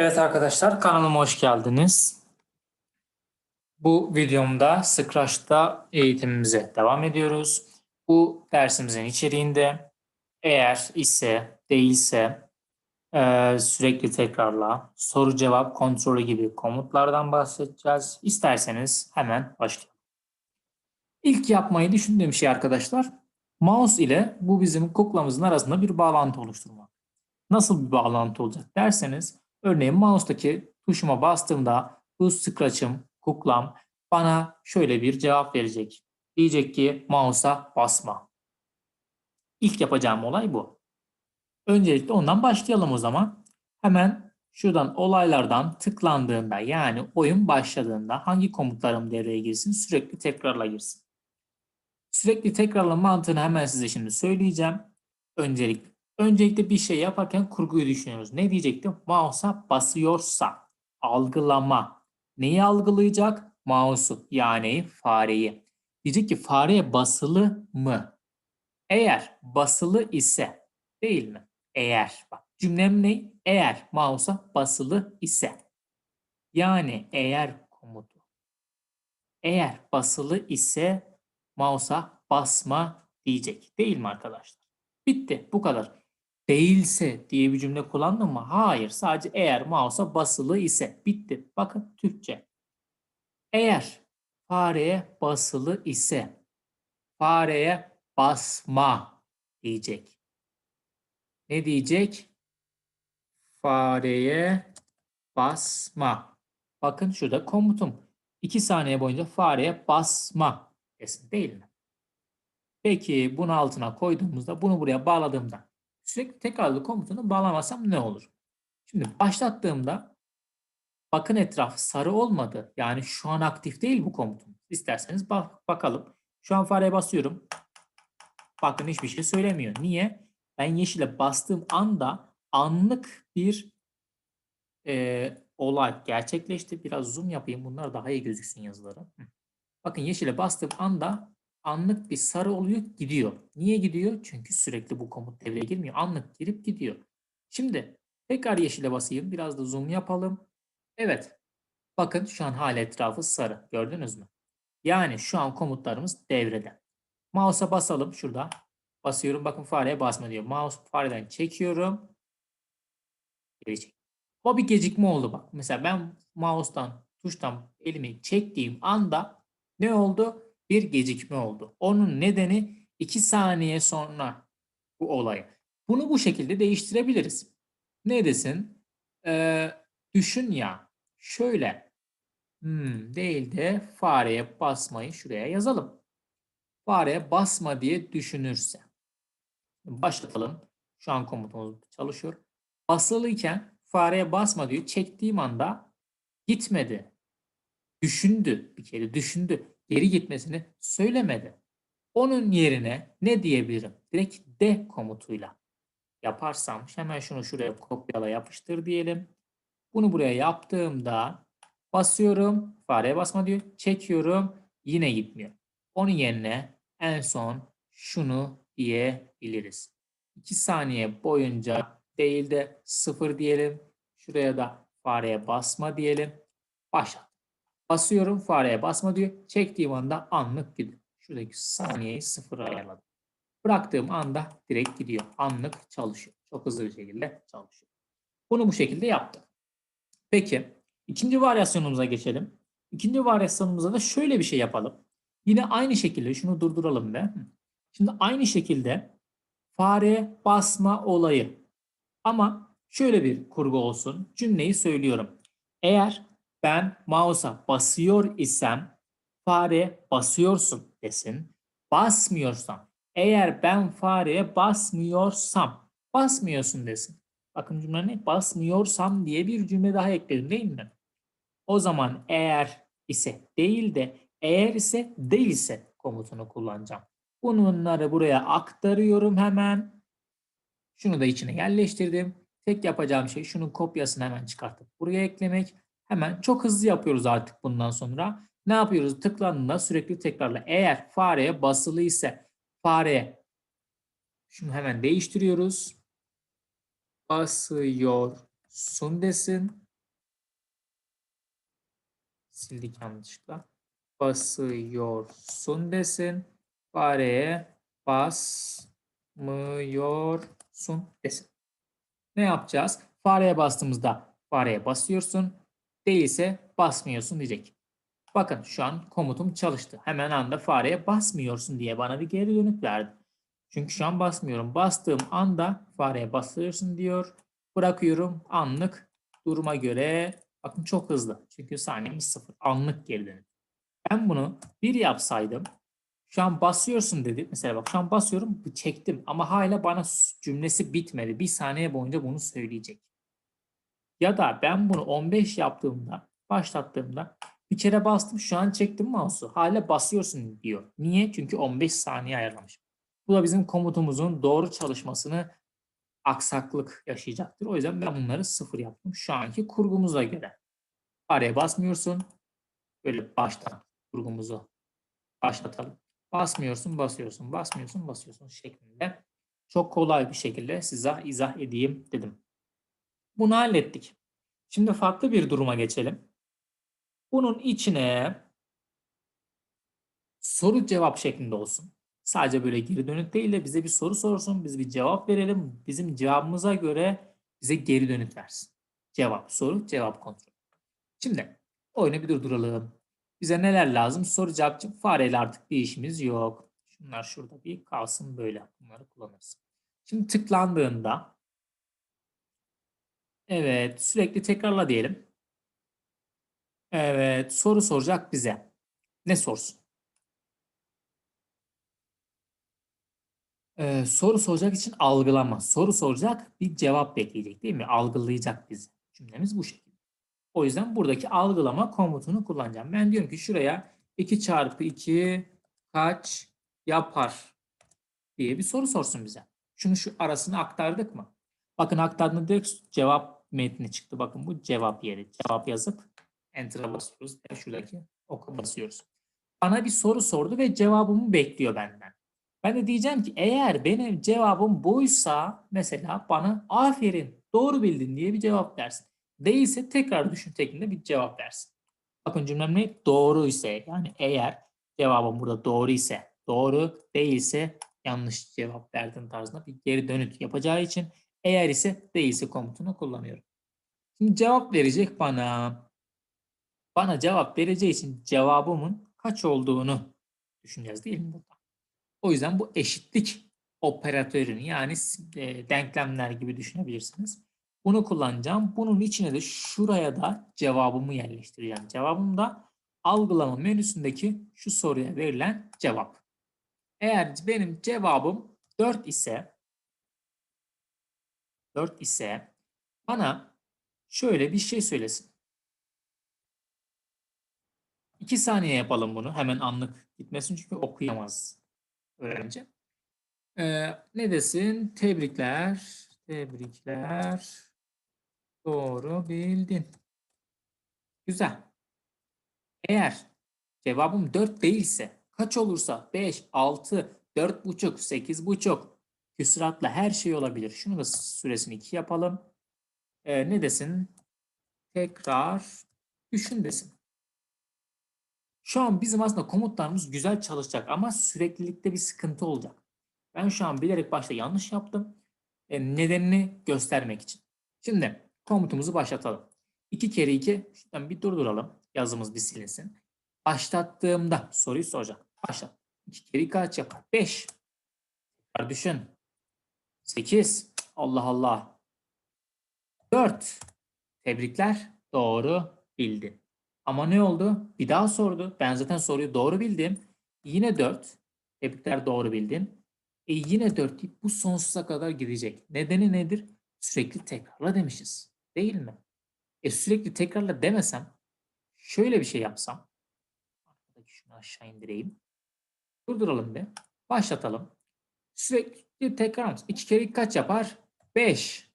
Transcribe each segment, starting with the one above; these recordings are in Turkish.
Evet arkadaşlar kanalıma hoş geldiniz. Bu videomda Scratch'ta eğitimimize devam ediyoruz. Bu dersimizin içeriğinde eğer ise değilse eee, sürekli tekrarla soru cevap kontrolü gibi komutlardan bahsedeceğiz. İsterseniz hemen başlayalım. İlk yapmayı düşündüğüm şey arkadaşlar mouse ile bu bizim kuklamızın arasında bir bağlantı oluşturmak. Nasıl bir bağlantı olacak derseniz Örneğin mouse'daki tuşuma bastığımda bu Scratch'ım, kuklam bana şöyle bir cevap verecek. Diyecek ki mouse'a basma. İlk yapacağım olay bu. Öncelikle ondan başlayalım o zaman. Hemen şuradan olaylardan tıklandığında yani oyun başladığında hangi komutlarım devreye girsin? Sürekli tekrarla girsin. Sürekli tekrarla mantığını hemen size şimdi söyleyeceğim. Öncelikle Öncelikle bir şey yaparken kurguyu düşünüyoruz. Ne diyecektim? Mouse'a basıyorsa algılama. Neyi algılayacak? Mouse'u yani fareyi. Diyecek ki fareye basılı mı? Eğer basılı ise değil mi? Eğer. Bak cümlem ne? Eğer mouse'a basılı ise. Yani eğer komutu. Eğer basılı ise mouse'a basma diyecek. Değil mi arkadaşlar? Bitti. Bu kadar değilse diye bir cümle kullandım mı? Hayır. Sadece eğer mouse'a basılı ise. Bitti. Bakın Türkçe. Eğer fareye basılı ise fareye basma diyecek. Ne diyecek? Fareye basma. Bakın şurada komutum. 2 saniye boyunca fareye basma desin değil mi? Peki bunu altına koyduğumuzda bunu buraya bağladığımda sürekli tekrarlı komutunu bağlamazsam ne olur? Şimdi başlattığımda bakın etraf sarı olmadı. Yani şu an aktif değil bu komutum. İsterseniz bak bakalım. Şu an fareye basıyorum. Bakın hiçbir şey söylemiyor. Niye? Ben yeşile bastığım anda anlık bir e, olay gerçekleşti. Biraz zoom yapayım. Bunlar daha iyi gözüksün yazıları. Bakın yeşile bastığım anda anlık bir sarı oluyor gidiyor. Niye gidiyor? Çünkü sürekli bu komut devreye girmiyor. Anlık girip gidiyor. Şimdi tekrar yeşile basayım. Biraz da zoom yapalım. Evet. Bakın şu an hala etrafı sarı. Gördünüz mü? Yani şu an komutlarımız devrede. Mouse'a basalım şurada. Basıyorum. Bakın fareye basma diyor. Mouse fareden çekiyorum. Geri çek. O bir gecikme oldu bak. Mesela ben mouse'dan tuştan elimi çektiğim anda ne oldu? Bir gecikme oldu. Onun nedeni 2 saniye sonra bu olay. Bunu bu şekilde değiştirebiliriz. Ne desin? Ee, düşün ya şöyle hmm, değil de fareye basmayı şuraya yazalım. Fareye basma diye düşünürse. Başlatalım. Şu an komutumuz çalışıyor. Basılıyken fareye basma diyor. Çektiğim anda gitmedi. Düşündü bir kere düşündü geri gitmesini söylemedi. Onun yerine ne diyebilirim? Direkt de komutuyla yaparsam hemen şunu şuraya kopyala yapıştır diyelim. Bunu buraya yaptığımda basıyorum. Fareye basma diyor. Çekiyorum. Yine gitmiyor. Onun yerine en son şunu diyebiliriz. 2 saniye boyunca değil de 0 diyelim. Şuraya da fareye basma diyelim. Başlat. Basıyorum fareye basma diyor. Çektiğim anda anlık gidiyor. Şuradaki saniyeyi sıfır ayarladım. Bıraktığım anda direkt gidiyor. Anlık çalışıyor. Çok hızlı bir şekilde çalışıyor. Bunu bu şekilde yaptık. Peki ikinci varyasyonumuza geçelim. İkinci varyasyonumuzda da şöyle bir şey yapalım. Yine aynı şekilde şunu durduralım ve şimdi aynı şekilde fareye basma olayı. Ama şöyle bir kurgu olsun. Cümleyi söylüyorum. Eğer ben mouse'a basıyor isem fare basıyorsun desin. Basmıyorsam eğer ben fareye basmıyorsam basmıyorsun desin. Bakın cümle ne? Basmıyorsam diye bir cümle daha ekledim değil mi? O zaman eğer ise değil de eğer ise değilse komutunu kullanacağım. Bunları buraya aktarıyorum hemen. Şunu da içine yerleştirdim. Tek yapacağım şey şunun kopyasını hemen çıkartıp buraya eklemek. Hemen çok hızlı yapıyoruz artık bundan sonra. Ne yapıyoruz? Tıklandığında sürekli tekrarla. Eğer fareye basılı ise fareye şunu hemen değiştiriyoruz. Basıyorsun desin. sildik yanlışlıkla. Basıyorsun desin. Fareye basmıyorsun desin. Ne yapacağız? Fareye bastığımızda fareye basıyorsun. Değilse basmıyorsun diyecek. Bakın şu an komutum çalıştı. Hemen anda fareye basmıyorsun diye bana bir geri dönüt verdi. Çünkü şu an basmıyorum. Bastığım anda fareye basıyorsun diyor. Bırakıyorum anlık duruma göre. Bakın çok hızlı. Çünkü saniyemiz sıfır. Anlık geri dönüt. Ben bunu bir yapsaydım şu an basıyorsun dedi. Mesela bak şu an basıyorum çektim ama hala bana cümlesi bitmedi. Bir saniye boyunca bunu söyleyecek. Ya da ben bunu 15 yaptığımda başlattığımda bir kere bastım şu an çektim mouse'u. Hala basıyorsun diyor. Niye? Çünkü 15 saniye ayarlamış. Bu da bizim komutumuzun doğru çalışmasını aksaklık yaşayacaktır. O yüzden ben bunları sıfır yaptım. Şu anki kurgumuza göre. Araya basmıyorsun. Böyle baştan kurgumuzu başlatalım. Basmıyorsun, basıyorsun, basmıyorsun, basıyorsun şeklinde. Çok kolay bir şekilde size izah edeyim dedim. Bunu hallettik. Şimdi farklı bir duruma geçelim. Bunun içine soru cevap şeklinde olsun. Sadece böyle geri dönüt değil de bize bir soru sorsun, biz bir cevap verelim. Bizim cevabımıza göre bize geri dönüt versin. Cevap, soru, cevap kontrol. Şimdi oyunu bir durduralım. Bize neler lazım? Soru cevap fareyle artık bir işimiz yok. Şunlar şurada bir kalsın böyle. Bunları kullanırız. Şimdi tıklandığında evet sürekli tekrarla diyelim. Evet soru soracak bize. Ne sorsun? Ee, soru soracak için algılama. Soru soracak bir cevap bekleyecek değil mi? Algılayacak bizi. Cümlemiz bu şekilde. O yüzden buradaki algılama komutunu kullanacağım. Ben diyorum ki şuraya 2 çarpı 2 kaç yapar diye bir soru sorsun bize. Şunu şu arasını aktardık mı? Bakın aktardığında direkt cevap metni çıktı. Bakın bu cevap yeri. Cevap yazıp enter'a basıyoruz. Şuradaki oku basıyoruz. Bana bir soru sordu ve cevabımı bekliyor benden. Ben de diyeceğim ki eğer benim cevabım buysa mesela bana aferin doğru bildin diye bir cevap versin. Değilse tekrar düşün şeklinde bir cevap versin. Bakın cümlem ne? Doğru ise yani eğer cevabım burada doğru ise doğru değilse yanlış cevap verdin tarzında bir geri dönüt yapacağı için eğer ise değilse komutunu kullanıyorum. Şimdi cevap verecek bana. Bana cevap vereceği için cevabımın kaç olduğunu düşüneceğiz değil mi burada? O yüzden bu eşitlik operatörünü yani e, denklemler gibi düşünebilirsiniz. Bunu kullanacağım. Bunun içine de şuraya da cevabımı yerleştireceğim. Cevabım da algılama menüsündeki şu soruya verilen cevap. Eğer benim cevabım 4 ise 4 ise bana şöyle bir şey söylesin. 2 saniye yapalım bunu. Hemen anlık gitmesin çünkü okuyamaz öğrenci. Ee, ne desin? Tebrikler. Tebrikler. Doğru bildin. Güzel. Eğer cevabım 4 değilse kaç olursa 5, 6, 4,5, 8,5 küsuratla her şey olabilir. Şunu da süresini 2 yapalım. Ee, ne desin? Tekrar düşün desin. Şu an bizim aslında komutlarımız güzel çalışacak ama süreklilikte bir sıkıntı olacak. Ben şu an bilerek başta yanlış yaptım. E, nedenini göstermek için. Şimdi komutumuzu başlatalım. 2 kere 2 şuradan bir durduralım. Yazımız bir silinsin. Başlattığımda soruyu soracak. Başlat. 2 kere 2 kaç yapar? 5. Tekrar düşün. 8. Allah Allah. 4. Tebrikler. Doğru bildin. Ama ne oldu? Bir daha sordu. Ben zaten soruyu doğru bildim. Yine 4. Tebrikler doğru bildin. E yine 4 deyip bu sonsuza kadar gidecek. Nedeni nedir? Sürekli tekrarla demişiz. Değil mi? E sürekli tekrarla demesem şöyle bir şey yapsam şunu aşağı indireyim. Durduralım bir. Başlatalım. Sürekli tekrar mısın? 2 kere 2 kaç yapar? 5.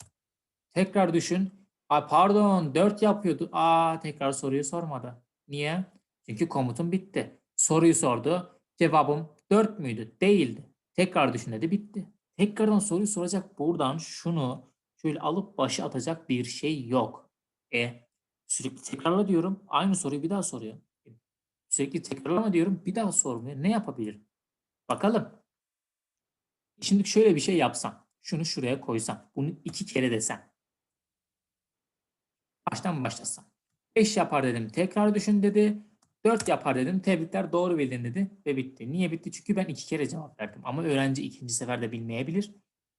Tekrar düşün. Ay pardon 4 yapıyordu. Aa tekrar soruyu sormadı. Niye? Çünkü komutum bitti. Soruyu sordu. Cevabım 4 müydü? Değildi. Tekrar düşün dedi bitti. Tekrardan soruyu soracak buradan şunu şöyle alıp başı atacak bir şey yok. E Sürekli tekrarla diyorum. Aynı soruyu bir daha soruyor. Sürekli tekrarlama diyorum. Bir daha sormuyor. Ne yapabilirim? Bakalım. Şimdi şöyle bir şey yapsam. Şunu şuraya koysam. Bunu iki kere desem. Baştan başlasam. 5 yapar dedim. Tekrar düşün dedi. 4 yapar dedim. Tebrikler doğru bildin dedi. Ve bitti. Niye bitti? Çünkü ben iki kere cevap verdim. Ama öğrenci ikinci seferde bilmeyebilir.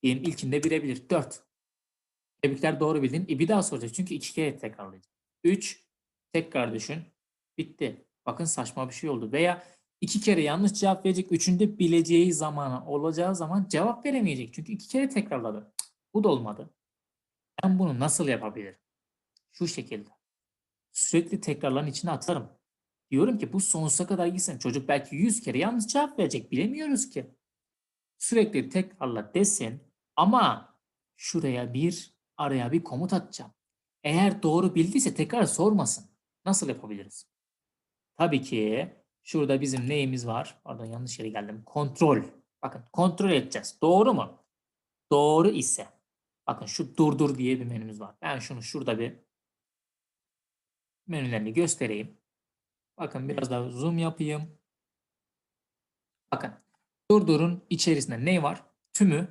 Diyelim ilkinde bilebilir. 4. Tebrikler doğru bildin. E bir daha soracak. Çünkü iki kere tekrarlayacak. 3. Tekrar düşün. Bitti. Bakın saçma bir şey oldu. Veya iki kere yanlış cevap verecek. Üçünde bileceği zamana olacağı zaman cevap veremeyecek. Çünkü iki kere tekrarladı. Bu da olmadı. Ben bunu nasıl yapabilirim? Şu şekilde. Sürekli tekrarların içine atarım. Diyorum ki bu sonsuza kadar gitsin. Çocuk belki 100 kere yanlış cevap verecek. Bilemiyoruz ki. Sürekli tekrarla desin ama şuraya bir araya bir komut atacağım. Eğer doğru bildiyse tekrar sormasın. Nasıl yapabiliriz? Tabii ki şurada bizim neyimiz var? Pardon yanlış yere geldim. Kontrol. Bakın kontrol edeceğiz. Doğru mu? Doğru ise. Bakın şu durdur diye bir menümüz var. Ben şunu şurada bir menülerini göstereyim. Bakın biraz daha zoom yapayım. Bakın durdurun içerisinde ne var? Tümü,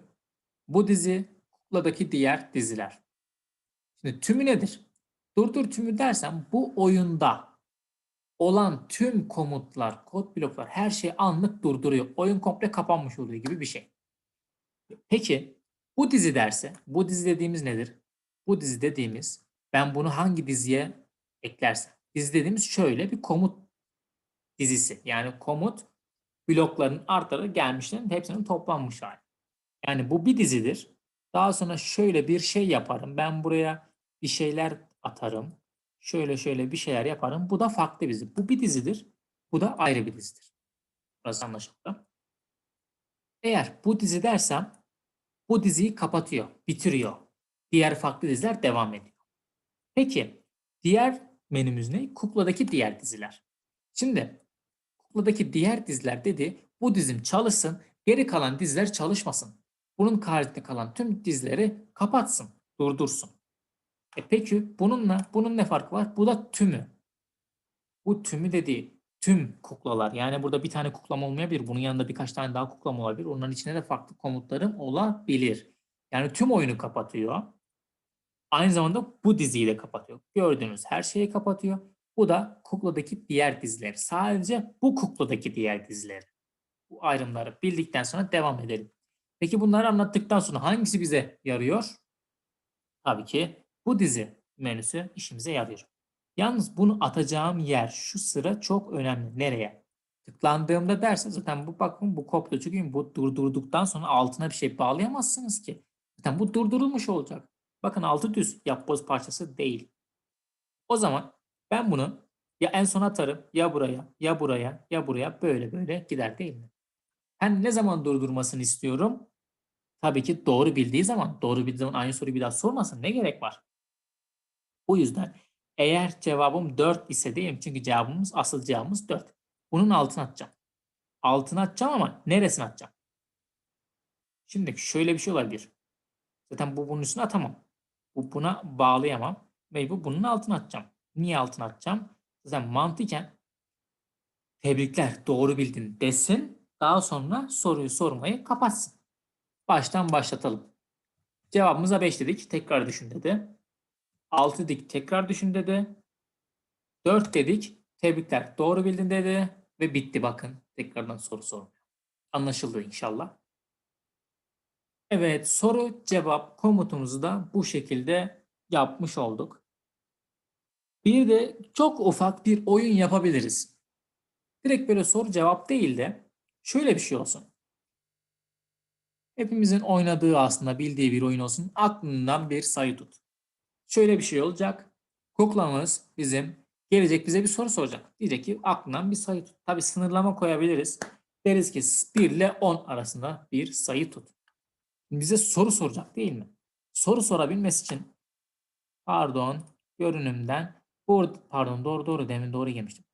bu dizi, kukladaki diğer diziler. Şimdi tümü nedir? Durdur tümü dersem bu oyunda olan tüm komutlar, kod bloklar her şeyi anlık durduruyor. Oyun komple kapanmış oluyor gibi bir şey. Peki bu dizi derse, bu dizi dediğimiz nedir? Bu dizi dediğimiz ben bunu hangi diziye eklersem. Dizi dediğimiz şöyle bir komut dizisi. Yani komut blokların artarak gelmişlerin hepsinin toplanmış hali. Yani bu bir dizidir. Daha sonra şöyle bir şey yaparım. Ben buraya bir şeyler atarım. Şöyle şöyle bir şeyler yaparım. Bu da farklı bir. Bu bir dizidir. Bu da ayrı bir dizidir. Burası anlaşıldı. Eğer bu dizi dersem bu diziyi kapatıyor, bitiriyor. Diğer farklı diziler devam ediyor. Peki diğer menümüz ne? Kukladaki diğer diziler. Şimdi kukladaki diğer diziler dedi bu dizim çalışsın, geri kalan diziler çalışmasın. Bunun haricinde kalan tüm dizileri kapatsın, durdursun. E peki bununla bunun ne farkı var? Bu da tümü. Bu tümü dediği tüm kuklalar. Yani burada bir tane kuklam olmayabilir. Bunun yanında birkaç tane daha kuklam olabilir. Onların içinde de farklı komutlarım olabilir. Yani tüm oyunu kapatıyor. Aynı zamanda bu diziyi de kapatıyor. Gördüğünüz her şeyi kapatıyor. Bu da kukladaki diğer diziler. Sadece bu kukladaki diğer diziler. Bu ayrımları bildikten sonra devam edelim. Peki bunları anlattıktan sonra hangisi bize yarıyor? Tabii ki bu dizi menüsü işimize yarıyor. Yalnız bunu atacağım yer şu sıra çok önemli. Nereye? Tıklandığımda derse zaten bu bakın bu kopya çünkü bu durdurduktan sonra altına bir şey bağlayamazsınız ki. Zaten bu durdurulmuş olacak. Bakın altı düz yapboz parçası değil. O zaman ben bunu ya en son atarım ya buraya ya buraya ya buraya böyle böyle gider değil mi? Ben ne zaman durdurmasını istiyorum? Tabii ki doğru bildiği zaman. Doğru bildiği zaman aynı soruyu bir daha sormasın. Ne gerek var? O yüzden eğer cevabım 4 ise mi? Çünkü cevabımız asıl cevabımız 4. Bunun altına atacağım. Altına atacağım ama neresine atacağım? Şimdi şöyle bir şey olabilir. Zaten bu bunun üstüne atamam. Bu buna bağlayamam. Mecbur bunun altına atacağım. Niye altına atacağım? Zaten mantıken tebrikler doğru bildin desin. Daha sonra soruyu sormayı kapatsın. Baştan başlatalım. Cevabımıza 5 dedik. Tekrar düşün dedi. 6 dedik. Tekrar düşün dedi. 4 dedik. Tebrikler doğru bildin dedi. Ve bitti bakın. Tekrardan soru sormuyor. Anlaşıldı inşallah. Evet soru cevap komutumuzu da bu şekilde yapmış olduk. Bir de çok ufak bir oyun yapabiliriz. Direkt böyle soru cevap değil de şöyle bir şey olsun. Hepimizin oynadığı aslında bildiği bir oyun olsun. Aklından bir sayı tut. Şöyle bir şey olacak. Kuklamız bizim gelecek bize bir soru soracak. Diyecek ki aklından bir sayı tut. Tabi sınırlama koyabiliriz. Deriz ki 1 ile 10 arasında bir sayı tut. Bize soru soracak değil mi? Soru sorabilmesi için pardon görünümden burada pardon doğru doğru demin doğru yemiştim.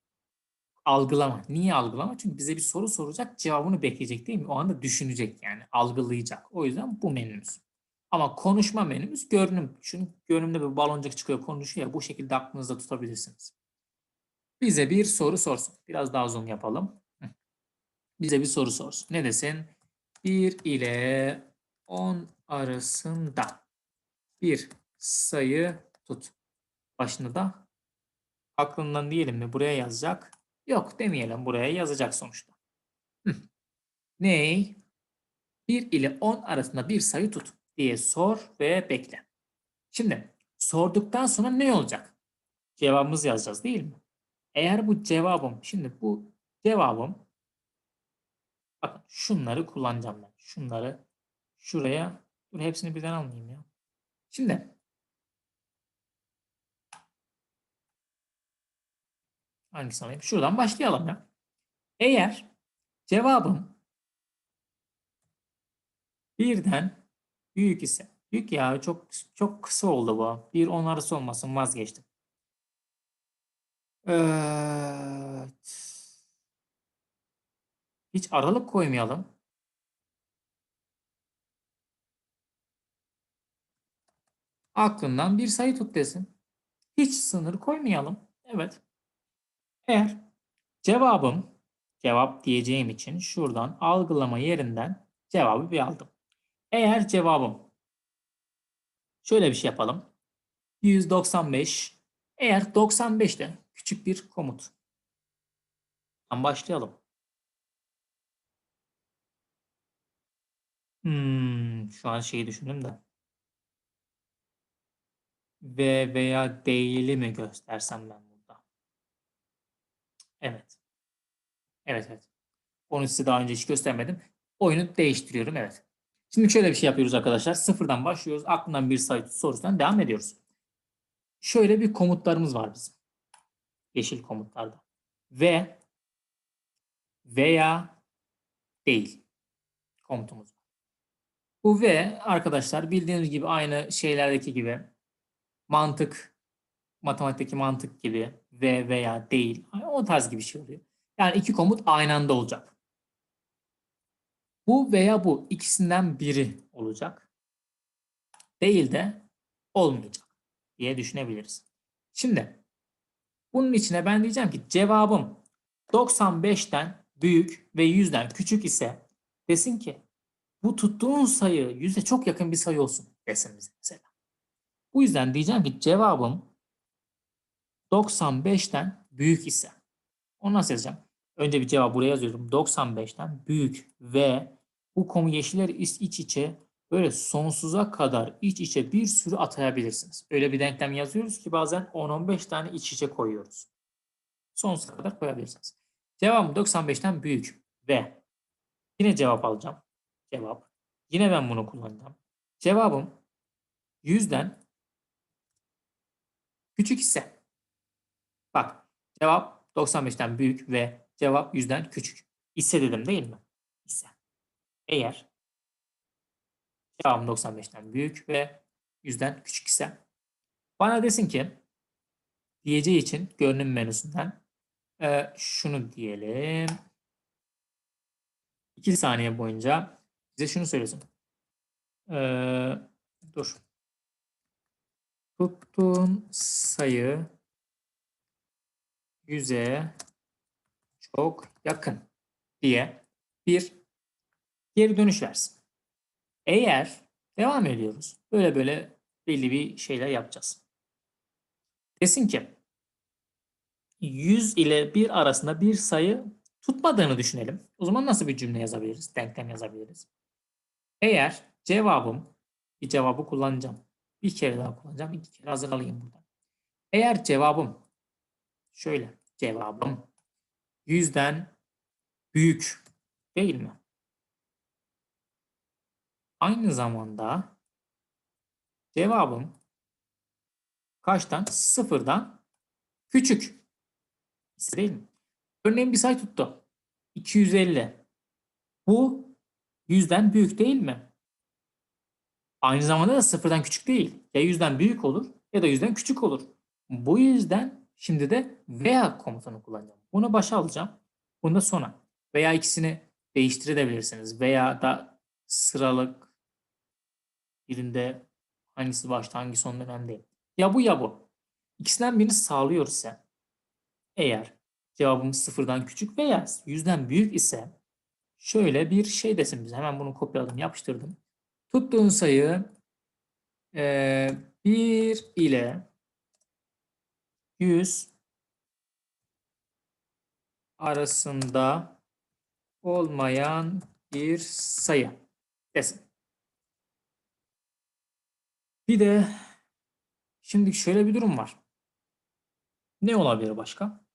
Algılama. Niye algılama? Çünkü bize bir soru soracak cevabını bekleyecek değil mi? O anda düşünecek yani algılayacak. O yüzden bu menümüz. Ama konuşma menümüz görünüm. Çünkü görünümde bir baloncuk çıkıyor konuşuyor bu şekilde aklınızda tutabilirsiniz. Bize bir soru sorsun. Biraz daha zoom yapalım. Bize bir soru sorsun. Ne desin? 1 ile 10 arasında bir sayı tut. Başını da aklından diyelim mi buraya yazacak? Yok demeyelim buraya yazacak sonuçta. Ney? 1 ile 10 arasında bir sayı tut diye sor ve bekle. Şimdi sorduktan sonra ne olacak? Cevabımızı yazacağız değil mi? Eğer bu cevabım, şimdi bu cevabım bakın şunları kullanacağım ben. Şunları şuraya, dur hepsini birden almayayım ya. Şimdi hangisini alayım? Şuradan başlayalım ya. Eğer cevabım birden büyük ise büyük ya çok çok kısa oldu bu. Bir on arası olmasın vazgeçtim. Evet. Hiç aralık koymayalım. Aklından bir sayı tut desin. Hiç sınır koymayalım. Evet. Eğer cevabım cevap diyeceğim için şuradan algılama yerinden cevabı bir aldım. Eğer cevabım şöyle bir şey yapalım. 195 eğer 95'te küçük bir komut. Başlayalım. Hmm, şu an şeyi düşündüm de. Ve veya değili mi göstersem ben burada? Evet. Evet evet. Onu size daha önce hiç göstermedim. Oyunu değiştiriyorum evet. Şimdi şöyle bir şey yapıyoruz arkadaşlar. Sıfırdan başlıyoruz. Aklından bir sayı sorusundan devam ediyoruz. Şöyle bir komutlarımız var bizim. Yeşil komutlarda. Ve veya değil komutumuz var. Bu ve arkadaşlar bildiğiniz gibi aynı şeylerdeki gibi mantık, matematikteki mantık gibi ve veya değil o tarz gibi şey oluyor. Yani iki komut aynı anda olacak. Bu veya bu ikisinden biri olacak. Değil de olmayacak diye düşünebiliriz. Şimdi bunun içine ben diyeceğim ki cevabım 95'ten büyük ve 100'den küçük ise desin ki bu tuttuğun sayı 100'e çok yakın bir sayı olsun desin bize mesela. Bu yüzden diyeceğim ki cevabım 95'ten büyük ise onu nasıl yazacağım? Önce bir cevap buraya yazıyorum. 95'ten büyük ve bu komu yeşiller iç içe böyle sonsuza kadar iç içe bir sürü atayabilirsiniz. Öyle bir denklem yazıyoruz ki bazen 10-15 tane iç içe koyuyoruz. Sonsuza kadar koyabilirsiniz. Cevabım 95'ten büyük ve yine cevap alacağım. Cevap. Yine ben bunu kullanacağım. Cevabım 100'den küçük ise. Bak cevap 95'ten büyük ve cevap 100'den küçük. İse dedim değil mi? Eğer cevabım 95'ten büyük ve 100'den küçük ise bana desin ki diyeceği için görünüm menüsünden e, şunu diyelim. 2 saniye boyunca bize şunu söylesin. Ee, dur. Tuttuğun sayı 100'e çok yakın diye bir geri dönüş versin. Eğer devam ediyoruz. Böyle böyle belli bir şeyler yapacağız. Desin ki 100 ile 1 arasında bir sayı tutmadığını düşünelim. O zaman nasıl bir cümle yazabiliriz? Denklem yazabiliriz. Eğer cevabım bir cevabı kullanacağım. Bir kere daha kullanacağım. iki kere hazırlayayım burada. Eğer cevabım şöyle cevabım yüzden büyük değil mi? Aynı zamanda cevabım kaçtan? Sıfırdan küçük. Değil mi? Örneğin bir sayı tuttu. 250. Bu yüzden büyük değil mi? Aynı zamanda da sıfırdan küçük değil. Ya yüzden büyük olur ya da yüzden küçük olur. Bu yüzden şimdi de veya komutanı kullanacağım. Bunu başa alacağım. Bunu da sona. Veya ikisini değiştirebilirsiniz. Veya da sıralık Birinde hangisi başta hangisi sonunda önemli değil. Ya bu ya bu. İkisinden birini sağlıyor ise eğer cevabımız sıfırdan küçük veya yüzden büyük ise şöyle bir şey desin bize. Hemen bunu kopyaladım, yapıştırdım. Tuttuğun sayı eee 1 ile 100 arasında olmayan bir sayı desin. Bir de şimdi şöyle bir durum var. Ne olabilir başka?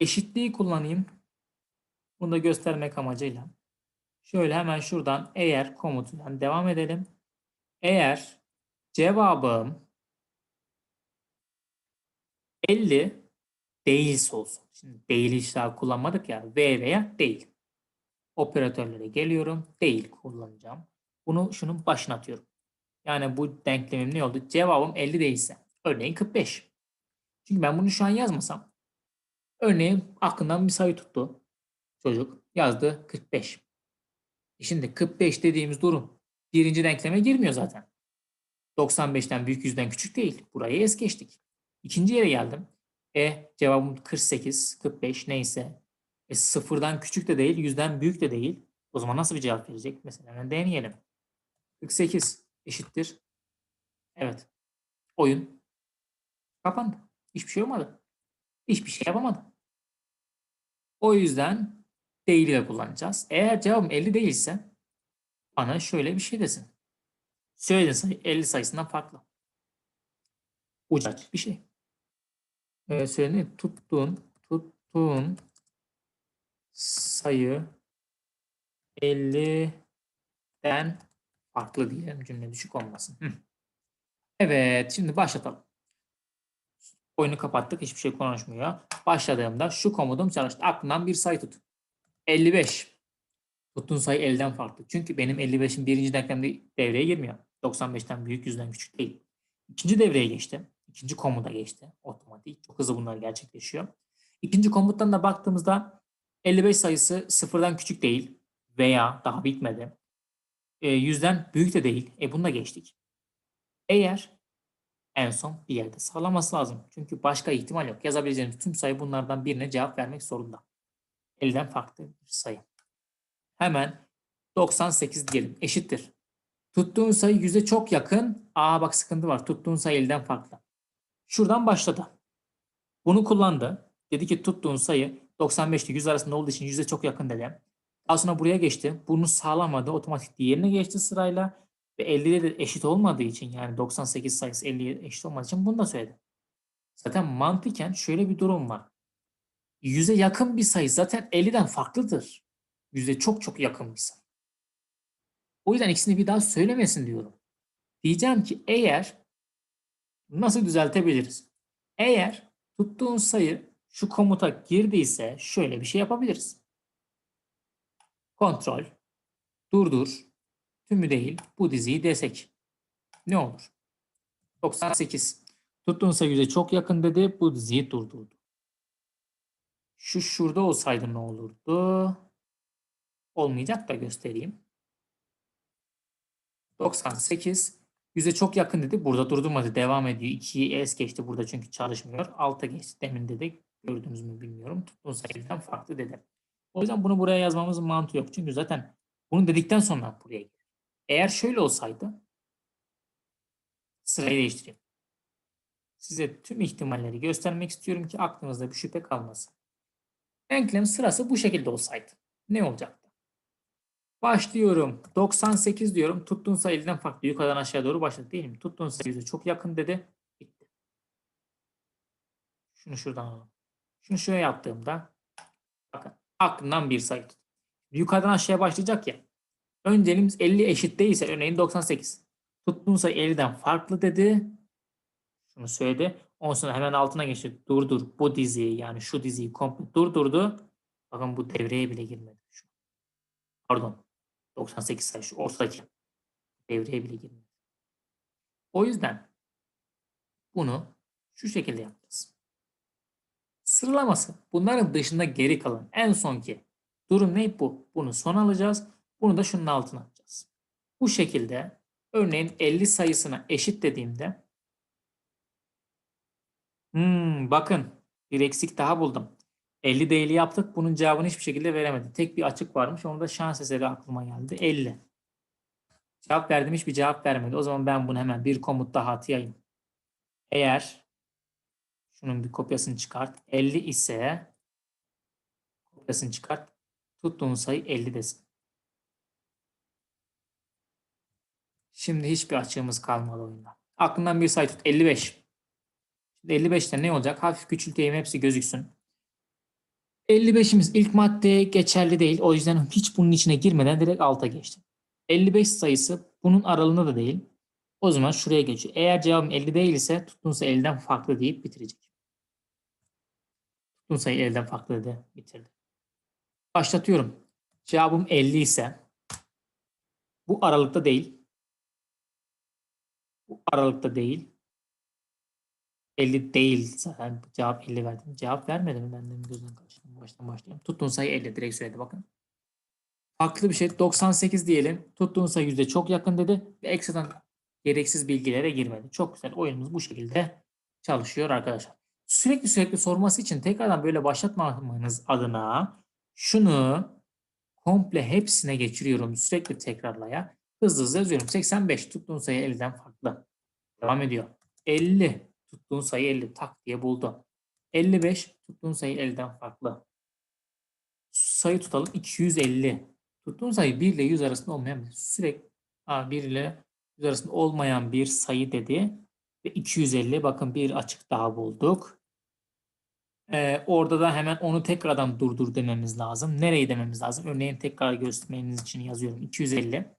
Eşitliği kullanayım. Bunu da göstermek amacıyla. Şöyle hemen şuradan eğer komutuyla devam edelim. Eğer cevabım 50 değilse olsun. Şimdi değil işler kullanmadık ya. V veya değil. Operatörlere geliyorum. Değil kullanacağım. Bunu şunun başına atıyorum. Yani bu denklemim ne oldu? Cevabım 50 değilse. Örneğin 45. Çünkü ben bunu şu an yazmasam. Örneğin aklından bir sayı tuttu. Çocuk yazdı 45. E şimdi 45 dediğimiz durum birinci denkleme girmiyor zaten. 95'ten büyük yüzden küçük değil. Burayı es geçtik. İkinci yere geldim. E cevabım 48, 45 neyse. E sıfırdan küçük de değil, yüzden büyük de değil. O zaman nasıl bir cevap verecek? Mesela deneyelim. 48 eşittir. Evet. Oyun kapandı. Hiçbir şey olmadı. Hiçbir şey yapamadı. O yüzden değili de kullanacağız. Eğer cevabım 50 değilse bana şöyle bir şey desin. Söylediğin sayı 50 sayısından farklı. Ucaç bir şey. Ee, söylediğin tuttuğun tuttuğun sayı 50'den farklı diyelim cümle düşük olmasın. Evet şimdi başlatalım. Oyunu kapattık hiçbir şey konuşmuyor. Başladığımda şu komodum çalıştı. Aklından bir sayı tut. 55. Tuttuğun sayı 50'den farklı. Çünkü benim 55'in birinci denklemde devreye girmiyor. 95'ten büyük yüzden küçük değil. İkinci devreye geçti. İkinci komuta geçti. Otomatik. Çok hızlı bunlar gerçekleşiyor. İkinci komuttan da baktığımızda 55 sayısı sıfırdan küçük değil veya daha bitmedi. E, yüzden büyük de değil. E bunu da geçtik. Eğer en son bir yerde sağlaması lazım. Çünkü başka ihtimal yok. Yazabileceğimiz tüm sayı bunlardan birine cevap vermek zorunda. 50'den farklı bir sayı. Hemen 98 diyelim. Eşittir. Tuttuğun sayı 100'e çok yakın. Aa bak sıkıntı var. Tuttuğun sayı 50'den farklı. Şuradan başladı. Bunu kullandı. Dedi ki tuttuğun sayı 95 ile 100 arasında olduğu için 100'e çok yakın dedi. Daha sonra buraya geçti. Bunu sağlamadı. Otomatik diğerine geçti sırayla. Ve 50'de de eşit olmadığı için yani 98 sayısı 50'ye eşit olmadığı için bunu da söyledi. Zaten mantıken şöyle bir durum var. 100'e yakın bir sayı zaten 50'den farklıdır. 100'e çok çok yakın bir sayı. O yüzden ikisini bir daha söylemesin diyorum. Diyeceğim ki eğer nasıl düzeltebiliriz? Eğer tuttuğun sayı şu komuta girdiyse şöyle bir şey yapabiliriz. Kontrol, durdur, tümü değil bu diziyi desek ne olur? 98. Tuttuğun sayı 100'e çok yakın dedi bu diziyi durdurdu. Şu şurada olsaydı ne olurdu? Olmayacak da göstereyim. 98 100'e çok yakın dedi. Burada durdurmadı. Devam ediyor. 2'yi es geçti burada çünkü çalışmıyor. Alta geçti. Demin dedik. Gördünüz mü bilmiyorum. Tuttuğun sayıdan farklı dedi. O yüzden bunu buraya yazmamızın mantığı yok. Çünkü zaten bunu dedikten sonra buraya gelir. Eğer şöyle olsaydı sırayı değiştireyim. Size tüm ihtimalleri göstermek istiyorum ki aklınızda bir şüphe kalmasın. Denklem sırası bu şekilde olsaydı ne olacaktı? Başlıyorum. 98 diyorum. Tuttuğun sayı 50'den farklı. Yukarıdan aşağı doğru başladı değil mi? Tuttuğun sayı 100'e çok yakın dedi. Bitti. Şunu şuradan alalım. Şunu şöyle yaptığımda aklından bir sayı tut. Yukarıdan aşağıya başlayacak ya. Öncelimiz 50 eşit değilse örneğin 98. Tuttuğun sayı 50'den farklı dedi. Şunu söyledi. Ondan sonra hemen altına geçti. Durdur bu diziyi yani şu diziyi komple durdurdu. Bakın bu devreye bile girmedi. Şu. Pardon. 98 sayı şu ortadaki. Devreye bile girmedi. O yüzden bunu şu şekilde yapacağız. Sıralaması. Bunların dışında geri kalan en sonki durum ne bu? Bunu son alacağız. Bunu da şunun altına atacağız. Bu şekilde örneğin 50 sayısına eşit dediğimde hmm, bakın bir eksik daha buldum. 50 değili yaptık. Bunun cevabını hiçbir şekilde veremedi. Tek bir açık varmış. Onu da şans eseri aklıma geldi. 50. Cevap verdim hiçbir cevap vermedi. O zaman ben bunu hemen bir komut daha atayım. Eğer şunun bir kopyasını çıkart. 50 ise kopyasını çıkart. Tuttuğun sayı 50 desin. Şimdi hiçbir açığımız kalmadı oyunda. Aklından bir sayı tut. 55. Şimdi 55'te ne olacak? Hafif küçülteyim hepsi gözüksün. 55'imiz ilk maddeye geçerli değil. O yüzden hiç bunun içine girmeden direkt alta geçtim. 55 sayısı bunun aralığında da değil. O zaman şuraya geçiyor. Eğer cevabım 50 değil ise tuttuğun sayı 50'den farklı deyip bitirecek. Tuttuğun sayı 50'den farklı dedi. Bitirdi. Başlatıyorum. Cevabım 50 ise bu aralıkta değil. Bu aralıkta değil. 50 değil zaten cevap 50 verdim. Cevap vermedim ben de gözden kaçırdım. Baştan başlayayım. Tuttuğun sayı 50 direkt söyledi bakın. Farklı bir şey 98 diyelim. Tuttuğun sayı yüzde çok yakın dedi ve ekstradan gereksiz bilgilere girmedi. Çok güzel oyunumuz bu şekilde çalışıyor arkadaşlar. Sürekli sürekli sorması için tekrardan böyle başlatmamanız adına şunu komple hepsine geçiriyorum. Sürekli tekrarlaya. Hızlı hızlı yazıyorum. 85 tuttuğun sayı 50'den farklı. Devam ediyor. 50 tuttuğun sayı 50 tak diye buldu. 55 tuttuğun sayı 50'den farklı. Sayı tutalım 250. Tuttuğun sayı 1 ile 100 arasında olmayan sürekli ha, 1 ile 100 arasında olmayan bir sayı dedi. Ve 250 bakın bir açık daha bulduk. Ee, orada da hemen onu tekrardan durdur dememiz lazım. Nereyi dememiz lazım? Örneğin tekrar göstermeniz için yazıyorum. 250.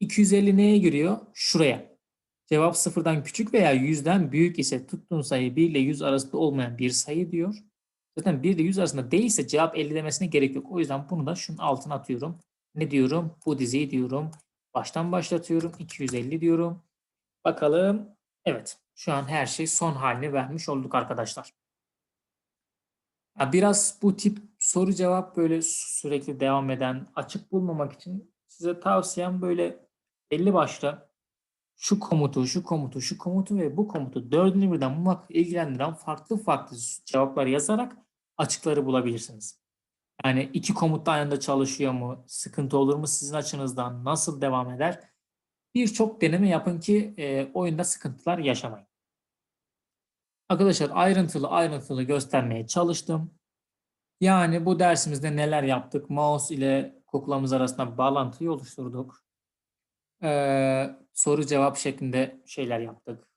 250 neye giriyor? Şuraya. Cevap sıfırdan küçük veya yüzden büyük ise tuttuğun sayı 1 ile 100 arasında olmayan bir sayı diyor. Zaten 1 ile 100 arasında değilse cevap 50 demesine gerek yok. O yüzden bunu da şunun altına atıyorum. Ne diyorum? Bu diziyi diyorum. Baştan başlatıyorum. 250 diyorum. Bakalım. Evet. Şu an her şey son halini vermiş olduk arkadaşlar. Biraz bu tip soru cevap böyle sürekli devam eden açık bulmamak için size tavsiyem böyle belli başta şu komutu, şu komutu, şu komutu ve bu komutu dördünü birden muhakkak ilgilendiren farklı farklı cevaplar yazarak açıkları bulabilirsiniz. Yani iki komut aynı anda çalışıyor mu? Sıkıntı olur mu sizin açınızdan? Nasıl devam eder? Birçok deneme yapın ki e, oyunda sıkıntılar yaşamayın. Arkadaşlar ayrıntılı ayrıntılı göstermeye çalıştım. Yani bu dersimizde neler yaptık? Mouse ile kuklamız arasında bir bağlantıyı oluşturduk. Ee, soru cevap şeklinde şeyler yaptık.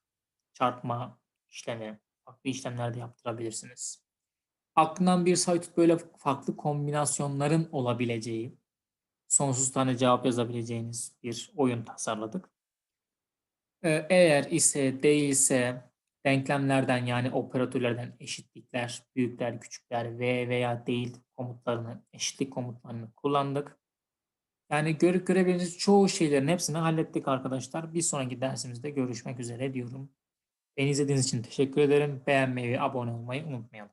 Çarpma işlemi, farklı işlemler de yaptırabilirsiniz. Aklından bir sayı tut böyle farklı kombinasyonların olabileceği, sonsuz tane cevap yazabileceğiniz bir oyun tasarladık. Ee, eğer ise değilse denklemlerden yani operatörlerden eşitlikler, büyükler, küçükler ve veya değil komutlarını, eşitlik komutlarını kullandık. Yani görüp görebileceğiniz çoğu şeylerin hepsini hallettik arkadaşlar. Bir sonraki dersimizde görüşmek üzere diyorum. Beni izlediğiniz için teşekkür ederim. Beğenmeyi ve abone olmayı unutmayalım.